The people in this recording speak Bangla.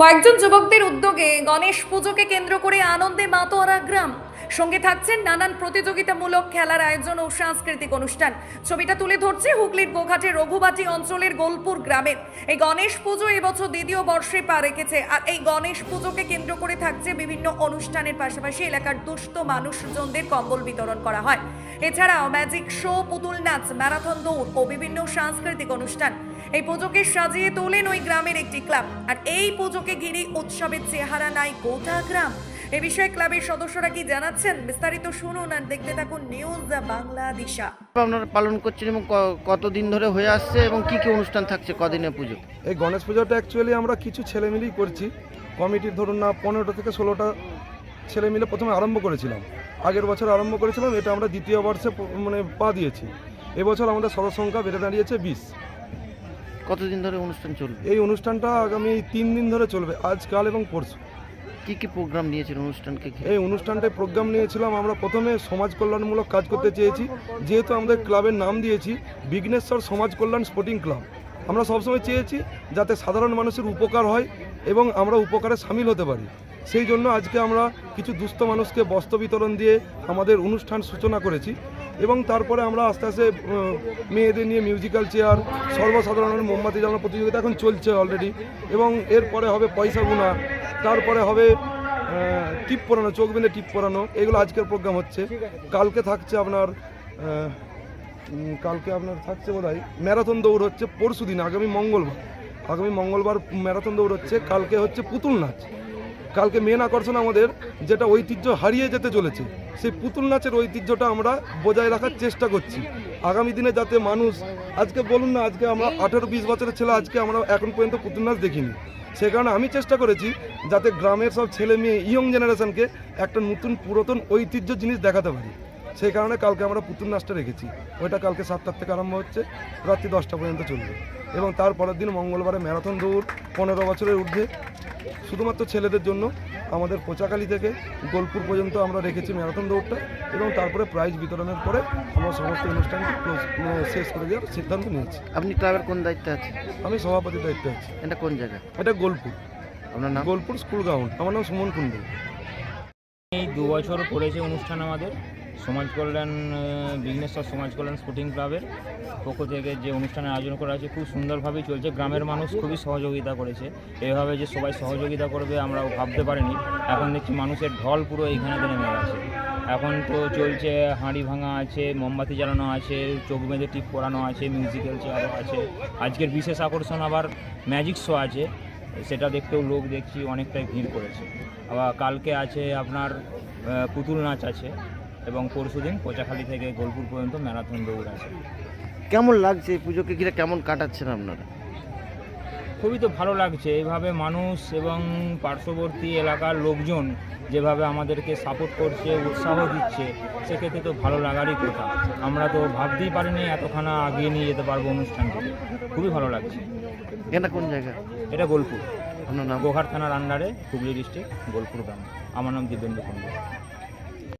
কয়েকজন যুবকদের উদ্যোগে গণেশ পুজোকে কেন্দ্র করে আনন্দে মাতোয়ারা গ্রাম। সঙ্গে থাকছেন নানান প্রতিযোগিতামূলক খেলার আয়োজন ও সাংস্কৃতিক অনুষ্ঠান। ছবিটা তুলে ধরছে হুগলির গোঘাটের রঘুবাটি অঞ্চলের গোলপুর গ্রামের এই গণেশ পুজো এবছর দ্বিতীয় বর্ষে পা রেখেছে। আর এই গণেশ পুজোকে কেন্দ্র করে থাকছে বিভিন্ন অনুষ্ঠানের পাশাপাশি এলাকার দুস্থ মানুষজনদের কম্বল বিতরণ করা হয়। এছাড়াও ম্যাজিক শো, পুতুল নাচ, ম্যারাথন দৌড় ও বিভিন্ন সাংস্কৃতিক অনুষ্ঠান। এই পুজোকে সাজিয়ে তোলেন ওই গ্রামের একটি ক্লাব। আর এই পুজোকে ঘিরে উৎসবের চেহারা নাই গোটা গ্রাম। এ বিষয়ে ক্লাবের সদস্যরা কি জানাচ্ছেন? বিস্তারিত শুনুন আর দেখতে থাকুন নিউজ বাংলা দিশা আপনারা পালন করছেন এবং ক- কতদিন ধরে হয়ে আসছে এবং কি কি অনুষ্ঠান থাকছে কদিনের পুজো এই গণেশ পুজোটা অ্যাকচুয়ালি আমরা কিছু ছেলে মিলেই করছি। কমিটির ধরুন না পনেরোটা থেকে ষোলোটা ছেলে মিলে প্রথমে আরম্ভ করেছিলাম। আগের বছর আরম্ভ করেছিলাম এটা আমরা দ্বিতীয় বর্ষে মানে পা দিয়েছি। এবছর আমাদের সদস্য সংখ্যা বেড়ে দাঁড়িয়েছে বিশ। কতদিন ধরে অনুষ্ঠান চলবে? এই অনুষ্ঠানটা আগামী তিন দিন ধরে চলবে আজ কাল এবং পরশু। কি কি প্রোগ্রাম নিয়েছেন অনুষ্ঠানকে এই অনুষ্ঠানটায় প্রোগ্রাম নিয়েছিলাম, আমরা প্রথমে সমাজ কল্যাণমূলক কাজ করতে চেয়েছি। যেহেতু আমাদের ক্লাবের নাম দিয়েছি, বিঘ্নেশ্বর সমাজ কল্যাণ স্পোর্টিং ক্লাব। আমরা সবসময় চেয়েছি যাতে সাধারণ মানুষের উপকার হয় এবং আমরা উপকারে সামিল হতে পারি। সেই জন্য আজকে আমরা কিছু দুস্থ মানুষকে বস্ত্র বিতরণ দিয়ে আমাদের অনুষ্ঠান সূচনা করেছি। এবং তারপরে আমরা আস্তে আস্তে মেয়েদের নিয়ে মিউজিক্যাল চেয়ার সর্বসাধারণের মোমবাতি জ্বালানো প্রতিযোগিতা এখন চলছে অলরেডি এবং এরপরে হবে পয়সা গুনা, তারপরে হবে টিপ পরানো, চোখ বেঁধে টিপ পরানো, এগুলো আজকের প্রোগ্রাম হচ্ছে। কালকে থাকছে আপনার কালকে আপনার থাকছে বোধ ম্যারাথন দৌড় হচ্ছে পরশু দিন আগামী মঙ্গলবার। আগামী মঙ্গলবার ম্যারাথন দৌড় হচ্ছে, কালকে হচ্ছে পুতুল নাচ। কালকে মেন আকর্ষণ আমাদের যেটা ঐতিহ্য হারিয়ে যেতে চলেছে, সেই পুতুল নাচের ঐতিহ্যটা আমরা বজায় রাখার চেষ্টা করছি। আগামী দিনে যাতে মানুষ, আজকে বলুন না, আজকে আমরা আঠেরো বিশ বছরের ছেলে, আজকে আমরা এখন পর্যন্ত পুতুল নাচ দেখিনি। সে কারণে আমি চেষ্টা করেছি যাতে গ্রামের সব ছেলে মেয়ে ইয়ং জেনারেশনকে একটা নতুন পুরাতন ঐতিহ্য জিনিস দেখাতে পারি। সেই কারণে কালকে আমরা পুতুল নাচটা রেখেছি। ওইটা কালকে সাতটার থেকে আরম্ভ হচ্ছে, রাত্রি দশটা পর্যন্ত চলবে। এবং তারপরের দিন মঙ্গলবারে ম্যারাথন দৌড়, পনেরো বছরের ঊর্ধ্বে শুধুমাত্র ছেলেদের জন্য আমাদের পোচাকালি থেকে গোলপুর পর্যন্ত আমরা রেখেছি ম্যারাথন দৌড়টা এবং তারপরে প্রাইজ বিতরণের পরে আমরা সমস্ত অনুষ্ঠানকে মানে শেষ করে দেওয়ার সিদ্ধান্ত নিয়েছি। আপনি ক্লাবের কোন দায়িত্বে আছেন? আমি সভাপতির দায়িত্বে আছি। এটা কোন জায়গা? এটা গোলপুর আপনার নাম? গোলপুর স্কুল গ্রাউন্ড আমার নাম সুমন কুণ্ডু। এই দু বছর করেছে অনুষ্ঠান আমাদের। সমাজ কল্যাণ বিঘ্নেশ্বর সমাজ কল্যাণ স্পোর্টিং ক্লাবের পক্ষ থেকে যে অনুষ্ঠানের আয়োজন করা হয়েছে, খুব সুন্দরভাবেই চলছে। গ্রামের মানুষ খুবই সহযোগিতা করেছে। এভাবে যে সবাই সহযোগিতা করবে আমরা ভাবতে পারিনি। এখন দেখছি মানুষের ঢল পুরো এইখানে নেমে গেছে। এখন তো চলছে হাঁড়ি ভাঙা আছে, মোমবাতি জ্বালানো আছে, চোখ বেঁধে টিপ পরানো আছে মিউজিক্যাল চেয়ারও আছে। আজকের বিশেষ আকর্ষণ আবার ম্যাজিক শো আছে। সেটা দেখতেও লোক দেখছি অনেকটাই ভিড় করেছে। আবার কালকে আছে আপনার পুতুল নাচ আছে। এবং পরশুদিন কোচাখালী থেকে গোলপুর পর্যন্ত ম্যারাথন দৌড় আছে। কেমন লাগছে এই পুজোকে? ঘিরে কেমন কাটাচ্ছেন আপনারা? খুবই তো ভালো লাগছে। এইভাবে মানুষ এবং পার্শ্ববর্তী এলাকার লোকজন যেভাবে আমাদেরকে সাপোর্ট করছে উৎসাহ দিচ্ছে সেক্ষেত্রে তো ভালো লাগারই কথা। আমরা তো ভাবতেই পারিনি এতখানা আগিয়ে নিয়ে যেতে পারব অনুষ্ঠানকে। খুবই ভালো লাগছে। এটা কোন জায়গা? এটা গোলপুর। আপনার নাম? গোহার থানার আন্ডারে হুগলি ডিস্ট্রিক্ট গোলপুর গ্রাম। আমার নাম দিব্যেন্দু কুন্ডু